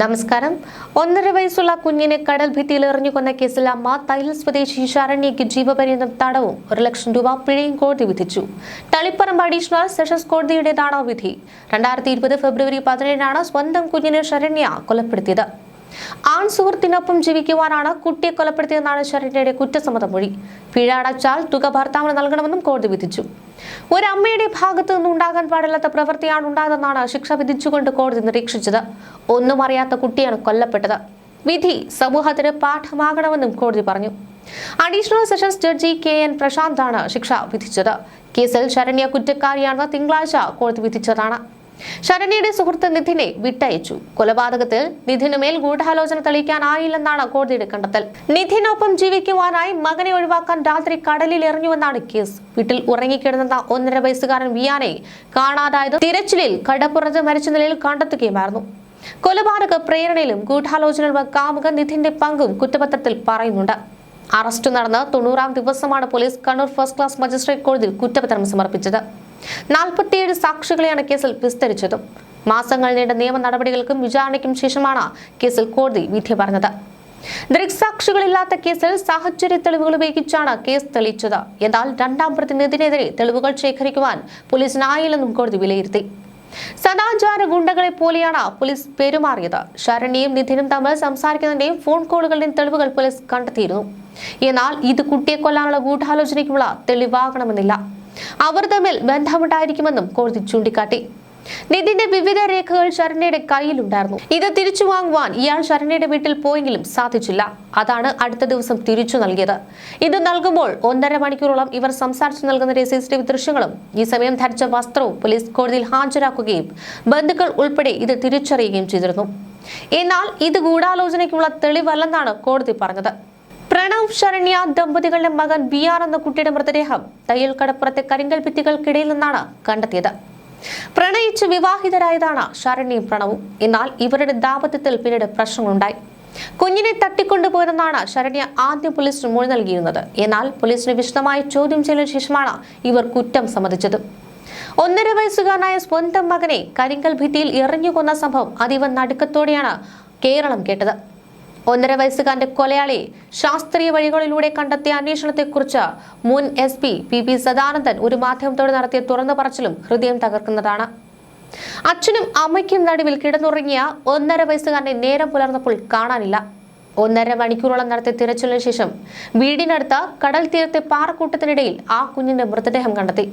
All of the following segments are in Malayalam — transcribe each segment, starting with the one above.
നമസ്കാരം. ഒന്നര വയസ്സുള്ള കുഞ്ഞിനെ കടൽ ഭിത്തിയിൽ എറിഞ്ഞു കൊന്ന കേസിൽ അമ്മ തൈൽ സ്വദേശി ശരണ്യയ്ക്ക് ജീവപര്യന്തം തടവും ഒരു ലക്ഷം രൂപ പിഴയും കോടതി വിധിച്ചു. തളിപ്പറമ്പ് അഡീഷണൽ സെഷൻസ് കോടതിയുടേതാണ് വിധി. രണ്ടായിരത്തി ഇരുപത് ഫെബ്രുവരി പതിനേഴിനാണ് സ്വന്തം കുഞ്ഞിനെ ശരണ്യ കൊലപ്പെടുത്തിയത്. ആൺ സുഹൃത്തിനൊപ്പം ജീവിക്കുവാനാണ് കുട്ടിയെ കൊലപ്പെടുത്തിയതെന്നാണ് ശരണ്യയുടെ കുറ്റസമ്മത മൊഴി പിഴ അടച്ചാൽ തുക ഭർത്താവിന് നൽകണമെന്നും കോടതി വിധിച്ചു. ഒരു അമ്മയുടെ ഭാഗത്തു നിന്നുണ്ടാകാൻ പാടില്ലാത്ത പ്രവൃത്തിയാണ് ഉണ്ടായതെന്നാണ് ശിക്ഷ വിധിച്ചുകൊണ്ട് കോടതി നിരീക്ഷിച്ചത്. ഒന്നും അറിയാത്ത കുട്ടിയാണ് കൊല്ലപ്പെട്ടത്. വിധി സമൂഹത്തിന് പാഠമാകണമെന്നും കോടതി പറഞ്ഞു. Additional sessions judge K N പ്രശാന്താണ് ശിക്ഷ വിധിച്ചത്. കേസിൽ ശരണ്യ കുറ്റക്കാരിയാണെന്ന് തിങ്കളാഴ്ച കോടതി വിധിച്ചതാണ്. ശരണ്യയുടെ സുഹൃത്ത് നിധിനെ വിട്ടയച്ചു. കൊലപാതകത്തിൽ നിധിന് മേൽ ഗൂഢാലോചന തെളിയിക്കാനായില്ലെന്നാണ് കോടതിയുടെ കണ്ടെത്തൽ. നിധിനൊപ്പം ജീവിക്കുവാനായി മകനെ ഒഴിവാക്കാൻ രാത്രി കടലിൽ എറിഞ്ഞുവെന്നാണ് കേസ്. വീട്ടിൽ ഉറങ്ങിക്കിടന്ന ഒന്നര വയസ്സുകാരൻ വിയാനെ കാണാതായത് തിരച്ചിലിൽ കടപ്പുറത്ത് മരിച്ച നിലയിൽ കണ്ടെത്തുകയുമായിരുന്നു. കൊലപാതക പ്രേരണയിലും ഗൂഢാലോചനയിലും കാമുക നിധിന്റെ പങ്കും കുറ്റപത്രത്തിൽ പറയുന്നുണ്ട്. അറസ്റ്റ് നടന്ന തൊണ്ണൂറാം ദിവസമാണ് police Kannur first class magistrate കോടതിയിൽ കുറ്റപത്രം സമർപ്പിച്ചത്. നാൽപ്പത്തിയേഴ് സാക്ഷികളെയാണ് കേസിൽ വിസ്തരിച്ചതും. മാസങ്ങൾ നീണ്ട നിയമ നടപടികൾക്കും വിചാരണയ്ക്കും ശേഷമാണ് കേസിൽ കോടതി വിധി പറഞ്ഞത്. ദൃക്സാക്ഷികളില്ലാത്ത കേസിൽ സാഹചര്യ തെളിവുകൾ ഉപയോഗിച്ചാണ് കേസ് തെളിയിച്ചത്. എന്നാൽ രണ്ടാം പ്രതിനിധിനെതിരെ തെളിവുകൾ ശേഖരിക്കുവാൻ പോലീസിനായില്ലെന്നും കോടതി വിലയിരുത്തി. സദാചാര ഗുണ്ടകളെ പോലെയാണ് പോലീസ് പെരുമാറിയത്. ശരണ്യയും നിധിനും തമ്മിൽ സംസാരിക്കുന്നതിന്റെയും ഫോൺ കോളുകളുടെയും തെളിവുകൾ പോലീസ് കണ്ടെത്തിയിരുന്നു. എന്നാൽ ഇത് കുട്ടിയെ കൊല്ലാനുള്ള ഗൂഢാലോചനയ്ക്കുള്ള തെളിവാകണമെന്നില്ല. അവർ തമ്മിൽ ബന്ധമുണ്ടായിരിക്കുമെന്നും കോടതി ചൂണ്ടിക്കാട്ടി. നിതിന്റെ വിവിധ രേഖകൾ ശരണയുടെ കയ്യിലുണ്ടായിരുന്നു. ഇത് തിരിച്ചു വാങ്ങുവാൻ ഇയാൾ ശരണയുടെ വീട്ടിൽ പോയെങ്കിലും സാധിച്ചില്ല. അതാണ് അടുത്ത ദിവസം തിരിച്ചു നൽകിയത്. ഇത് നൽകുമ്പോൾ ഒന്നര മണിക്കൂറോളം ഇവർ സംസാരിച്ചു നൽകുന്ന സി സി ടി വി ദൃശ്യങ്ങളും ഈ സമയം ധരിച്ച വസ്ത്രവും പോലീസ് കോടതിയിൽ ഹാജരാക്കുകയും ബന്ധുക്കൾ ഉൾപ്പെടെ ഇത് തിരിച്ചറിയുകയും ചെയ്തിരുന്നു. എന്നാൽ ഇത് ഗൂഢാലോചനയ്ക്കുള്ള തെളിവല്ലെന്നാണ് കോടതി പറഞ്ഞത്. പ്രണവ് ശരണ്യ ദമ്പതികളുടെ മകൻ ബി ആർ എന്ന കുട്ടിയുടെ മൃതദേഹം തയ്യൽ കടപ്പുറത്തെ കരിങ്കൽ ഭിത്തികൾക്കിടയിൽ നിന്നാണ് കണ്ടെത്തിയത്. പ്രണയിച്ച് വിവാഹിതരായതാണ് ശരണ്യയും പ്രണവും. എന്നാൽ ഇവരുടെ ദാമ്പത്യത്തിൽ പിന്നീട് പ്രശ്നങ്ങളുണ്ടായി. കുഞ്ഞിനെ തട്ടിക്കൊണ്ടുപോയെന്നാണ് ശരണ്യ ആദ്യം പോലീസിന് മൊഴി നൽകിയിരുന്നത്. എന്നാൽ പോലീസിന് വിശദമായി ചോദ്യം ചെയ്തതിനു ശേഷമാണ് ഇവർ കുറ്റം സമ്മതിച്ചത്. ഒന്നര വയസ്സുകാരനായ സ്വന്തം മകനെ കരിങ്കൽ ഭിത്തിയിൽ എറിഞ്ഞു കൊന്ന സംഭവം അതീവ നടുക്കത്തോടെയാണ് കേരളം കേട്ടത്. ഒന്നര വയസ്സുകാരന്റെ കൊലയാളി ശാസ്ത്രീയ വഴികളിലൂടെ കണ്ടെത്തിയ അന്വേഷണത്തെക്കുറിച്ച് മുൻ S P P P Sadanandan ഒരു മാധ്യമത്തോട് നടത്തിയ തുറന്നു പറച്ചിലും ഹൃദയം തകർക്കുന്നതാണ്. അച്ഛനും അമ്മയ്ക്കും നടുവിൽ കിടന്നുറങ്ങിയ ഒന്നര വയസ്സുകാരനെ നേരം പുലർന്നപ്പോൾ കാണാനില്ല. ഒന്നര മണിക്കൂറോളം നടത്തിയ തിരച്ചിലിന് ശേഷം വീടിനടുത്ത കടൽ തീരത്തെ പാറക്കൂട്ടത്തിനിടയിൽ ആ കുഞ്ഞിന്റെ മൃതദേഹം കണ്ടെത്തി.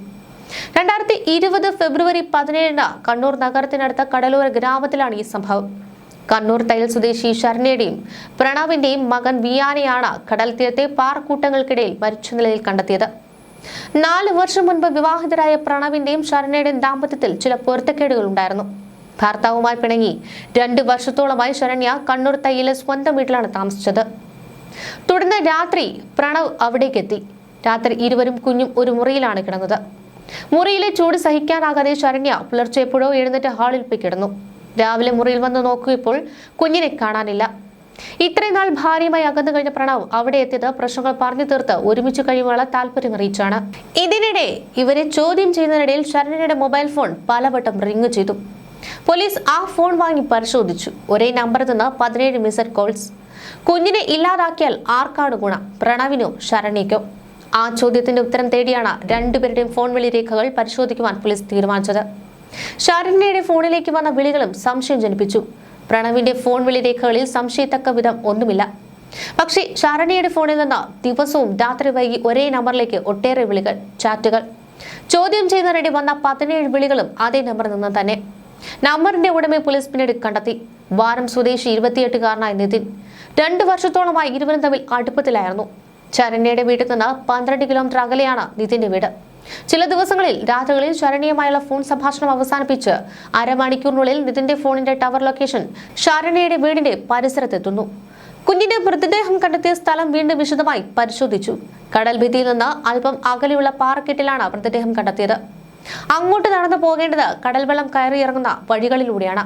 രണ്ടായിരത്തി ഇരുപത് ഫെബ്രുവരി പതിനേഴിന് കണ്ണൂർ നഗരത്തിനടുത്ത കടലോര ഗ്രാമത്തിലാണ് ഈ സംഭവം. കണ്ണൂർ തയ്യൽ സ്വദേശി ശരണ്യയുടെയും പ്രണവിന്റെയും മകൻ വിയാനെയാണ് കടൽ തീരത്തെ പാറക്കൂട്ടങ്ങൾക്കിടയിൽ മരിച്ച നിലയിൽ കണ്ടെത്തിയത്. നാല് വർഷം മുൻപ് വിവാഹിതരായ പ്രണവിന്റെയും ശരണ്യയുടെയും ദാമ്പത്യത്തിൽ ചില പൊരുത്തക്കേടുകൾ ഉണ്ടായിരുന്നു. ഭർത്താവുമായി പിണങ്ങി രണ്ട് വർഷത്തോളമായി ശരണ്യ കണ്ണൂർ തയ്യിലെ സ്വന്തം വീട്ടിലാണ് താമസിച്ചത്. തുടർന്ന് രാത്രി പ്രണവ് അവിടേക്കെത്തി. രാത്രി ഇരുവരും കുഞ്ഞും ഒരു മുറിയിലാണ് കിടന്നത്. മുറിയിലെ ചൂട് സഹിക്കാനാകാതെ ശരണ്യ പുലർച്ചെ എപ്പോഴോ എഴുന്നേറ്റ് ഹാളിൽ പോയി കിടന്നു. രാവിലെ മുറിയിൽ വന്ന് നോക്കിയപ്പോൾ കുഞ്ഞിനെ കാണാനില്ല. ഇത്രയും നാൾ ഭാര്യയുമായി അകന്നു കഴിഞ്ഞ പ്രണവ് അവിടെ എത്തിയത് പ്രശ്നങ്ങൾ പറഞ്ഞു തീർത്ത് ഒരുമിച്ച് കഴിയുവാനുള്ള താല്പര്യം അറിയിച്ചാണ്. ഇതിനിടെ ഇവരെ ചോദ്യം ചെയ്യുന്നതിനിടയിൽ ശരണ്യയുടെ മൊബൈൽ ഫോൺ പലവട്ടം റിങ് ചെയ്തു. പോലീസ് ആ ഫോൺ വാങ്ങി പരിശോധിച്ചു. ഒരേ നമ്പറിൽ നിന്ന് പതിനേഴ് മിസ്ഡ് കോൾസ്. കുഞ്ഞിനെ ഇല്ലാതാക്കിയാൽ ആർക്കാണ് ഗുണം? പ്രണവിനോ ശരണ്യയ്ക്കോ. ആ ചോദ്യത്തിന്റെ ഉത്തരം തേടിയാണ് രണ്ടുപേരുടെയും ഫോൺ വിളി രേഖകൾ പരിശോധിക്കുവാൻ പോലീസ് തീരുമാനിച്ചത്. ശരണ്യയുടെ ഫോണിലേക്ക് വന്ന വിളികളും സംശയം ജനിപ്പിച്ചു. പ്രണവിന്റെ ഫോൺ വിളി രേഖകളിൽ സംശയത്തക്ക വിധം ഒന്നുമില്ല. പക്ഷേ ശരണ്യയുടെ ഫോണിൽ നിന്ന് ദിവസവും രാത്രി വൈകി ഒരേ നമ്പറിലേക്ക് ഒട്ടേറെ വിളികൾ ചാറ്റുകൾ. ചോദ്യം ചെയ്യുന്നതിനിടെ വന്ന പതിനേഴ് വിളികളും അതേ നമ്പറിൽ നിന്ന് തന്നെ. നമ്പറിന്റെ ഉടമ പോലീസ് പിന്നീട് കണ്ടെത്തി. വാരം സ്വദേശി ഇരുപത്തിയെട്ടുകാരനായ നിതിൻ രണ്ടു വർഷത്തോളമായി ഇരുവരും തമ്മിൽ അടുപ്പത്തിലായിരുന്നു. ശരണ്യയുടെ വീട്ടിൽ നിന്ന് പന്ത്രണ്ട് കിലോമീറ്റർ അകലെയാണ് നിതിന്റെ വീട്. ചില ദിവസങ്ങളിൽ രാത്രികളിൽ ശരണീയമായുള്ള ഫോൺ സംഭാഷണം അവസാനിപ്പിച്ച് അരമണിക്കൂറിനുള്ളിൽ നിതിന്റെ ഫോണിന്റെ ടവർ ലൊക്കേഷൻ ശരണിയുടെ വീടിന്റെ പരിസരത്തെത്തുന്നു. കുഞ്ഞിന്റെ മൃതദേഹം കണ്ടെത്തിയ സ്ഥലം വീണ്ടും വിശദമായി പരിശോധിച്ചു. കടൽ ഭിത്തിയിൽ നിന്ന് അല്പം അകലെയുള്ള പാറക്കെട്ടിലാണ് മൃതദേഹം കണ്ടെത്തിയത്. അങ്ങോട്ട് നടന്നു പോകേണ്ടത് കടൽവെള്ളം കയറിയിറങ്ങുന്ന വഴികളിലൂടെയാണ്.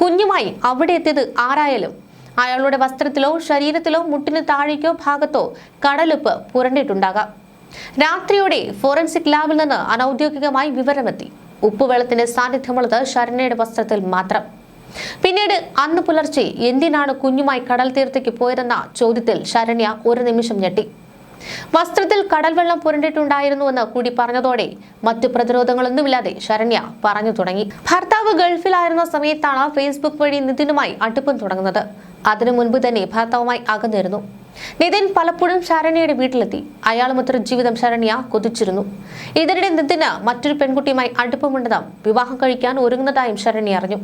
കുഞ്ഞുമായി അവിടെ എത്തിയത് ആരായാലും? അയാളുടെ വസ്ത്രത്തിലോ ശരീരത്തിലോ മുട്ടിന് താഴേക്കോ ഭാഗത്തോ കടലുപ്പ് പുരണ്ടിട്ടുണ്ടാകാം. രാത്രിയോടെ ഫോറൻസിക് ലാബിൽ നിന്ന് അനൌദ്യോഗികമായി വിവരമെത്തി. ഉപ്പുവെള്ളത്തിന്റെ സാന്നിധ്യമുള്ളത് ശരണയുടെ വസ്ത്രത്തിൽ മാത്രം. പിന്നീട് അന്ന് പുലർച്ചെ എന്തിനാണ് കുഞ്ഞുമായി കടൽ തീരത്തേക്ക് പോയതെന്ന ചോദ്യത്തിൽ ശരണ്യ ഒരു നിമിഷം ഞെട്ടി. വസ്ത്രത്തിൽ കടൽ വെള്ളം പുരണ്ടിട്ടുണ്ടായിരുന്നുവെന്ന് കൂടി പറഞ്ഞതോടെ മറ്റു പ്രതിരോധങ്ങളൊന്നുമില്ലാതെ ശരണ്യ പറഞ്ഞു തുടങ്ങി. ഭർത്താവ് ഗൾഫിലായിരുന്ന സമയത്താണ് ഫേസ്ബുക്ക് വഴി നിതിനുമായി അടുപ്പം തുടങ്ങുന്നത്. അതിനു മുൻപ് തന്നെ ഭർത്താവുമായി അകന്നിരുന്നു. നിതിൻ പലപ്പോഴും ശരണ്യയുടെ വീട്ടിലെത്തി. അയാളുമൊത്തൊരു ജീവിതം ശരണ്യ കൊതിച്ചിരുന്നു. ഇതിനിടെ നിതിന് മറ്റൊരു പെൺകുട്ടിയുമായി അടുപ്പമുണ്ടെന്നും വിവാഹം കഴിക്കാൻ ഒരുങ്ങുന്നതായും ശരണ്യ അറിഞ്ഞു.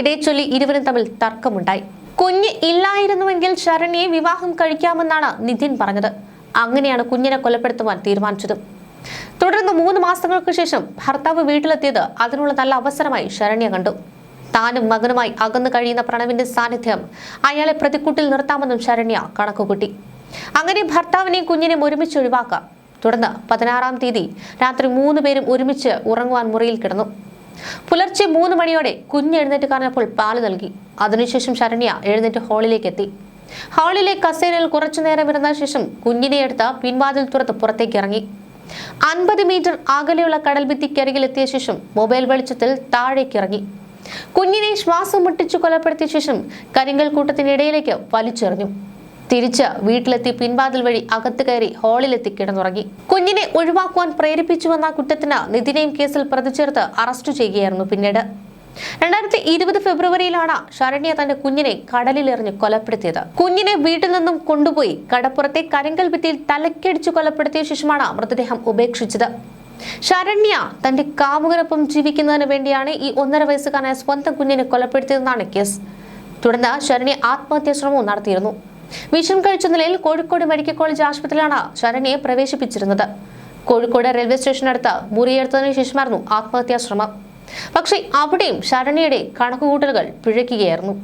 ഇതേ ചൊല്ലി ഇരുവരും തമ്മിൽ തർക്കമുണ്ടായി. കുഞ്ഞ് ഇല്ലായിരുന്നുവെങ്കിൽ ശരണ്യെ വിവാഹം കഴിക്കാമെന്നാണ് നിതിൻ പറഞ്ഞത്. അങ്ങനെയാണ് കുഞ്ഞിനെ കൊലപ്പെടുത്തുവാൻ തീരുമാനിച്ചത്. തുടർന്ന് മൂന്ന് മാസങ്ങൾക്ക് ശേഷം ഭർത്താവ് വീട്ടിലെത്തിയത് അതിനുള്ള നല്ല അവസരമായി ശരണ്യ കണ്ടു. താനും മകനുമായി അകന്നു കഴിയുന്ന പ്രണവിന്റെ സാന്നിധ്യം അയാളെ പ്രതിക്കൂട്ടിൽ നിർത്താമെന്നും ശരണ്യ കണക്കുകൂട്ടി. അങ്ങനെ ഭർത്താവിനെയും കുഞ്ഞിനെയും ഒരുമിച്ച് ഒഴിവാക്കാം. തുടർന്ന് പതിനാറാം തീയതി രാത്രി മൂന്ന് പേരും ഒരുമിച്ച് ഉറങ്ങുവാൻ മുറിയിൽ കിടന്നു. പുലർച്ചെ മൂന്ന് മണിയോടെ കുഞ്ഞ് എഴുന്നേറ്റ് കാരണപ്പോൾ പാൽ നൽകി. അതിനുശേഷം ശരണ്യ എഴുന്നേറ്റ് ഹാളിലേക്ക് എത്തി. ഹാളിലെ കസേരയിൽ കുറച്ചു നേരം ഇരുന്ന ശേഷം കുഞ്ഞിനെ എടുത്ത പിൻവാതിൽ തുറത്ത് പുറത്തേക്ക് ഇറങ്ങി. അൻപത് മീറ്റർ അകലെയുള്ള കടൽഭിത്തിക്കരികിലെത്തിയ ശേഷം മൊബൈൽ വെളിച്ചത്തിൽ താഴേക്ക് ഇറങ്ങി. കുഞ്ഞിനെ ശ്വാസം മുട്ടിച്ചു കൊലപ്പെടുത്തിയ ശേഷം കരിങ്കൽ കൂട്ടത്തിനിടയിലേക്ക് വലിച്ചെറിഞ്ഞു. തിരിച്ച് വീട്ടിലെത്തി പിൻവാതിൽ വഴി അകത്ത് കയറി ഹാളിലെത്തി കിടന്നുറങ്ങി. കുഞ്ഞിനെ ഒഴിവാക്കുവാൻ പ്രേരിപ്പിച്ചുവെന്ന കുറ്റത്തിന് നിതിനെയും കേസിൽ പ്രതി ചേർത്ത് അറസ്റ്റ് ചെയ്യുകയായിരുന്നു പിന്നീട്. രണ്ടായിരത്തി ഇരുപത് ഫെബ്രുവരിയിലാണ് ശരണ്യ തന്റെ കുഞ്ഞിനെ കടലിലെറിഞ്ഞ് കൊലപ്പെടുത്തിയത്. കുഞ്ഞിനെ വീട്ടിൽ നിന്നും കൊണ്ടുപോയി കടപ്പുറത്തെ കരങ്കൽ ഭിത്തിയിൽ തലക്കടിച്ചു കൊലപ്പെടുത്തിയ ശേഷമാണ് മൃതദേഹം ഉപേക്ഷിച്ചത്. ശരണ്യ തന്റെ കാമുകനൊപ്പം ജീവിക്കുന്നതിന് വേണ്ടിയാണ് ഈ ഒന്നര വയസ്സുകാരനായ സ്വന്തം കുഞ്ഞിനെ കൊലപ്പെടുത്തിയതെന്നാണ് കേസ്. തുടർന്ന് ശരണ്യ ആത്മഹത്യാ ശ്രമവും നടത്തിയിരുന്നു. വിഷം കഴിച്ച നിലയിൽ കോഴിക്കോട് മെഡിക്കൽ കോളേജ് ആശുപത്രിയിലാണ് ശരണ്യയെ പ്രവേശിപ്പിച്ചിരുന്നത്. കോഴിക്കോട് റെയിൽവേ സ്റ്റേഷനടുത്ത് മുറിയെടുത്തതിനു ശേഷമായിരുന്നു ആത്മഹത്യാ ശ്രമം. പക്ഷേ അവിടെയും ശരണ്യയുടെ കണക്കുകൂട്ടലുകൾ പിഴയ്ക്കുകയായിരുന്നു.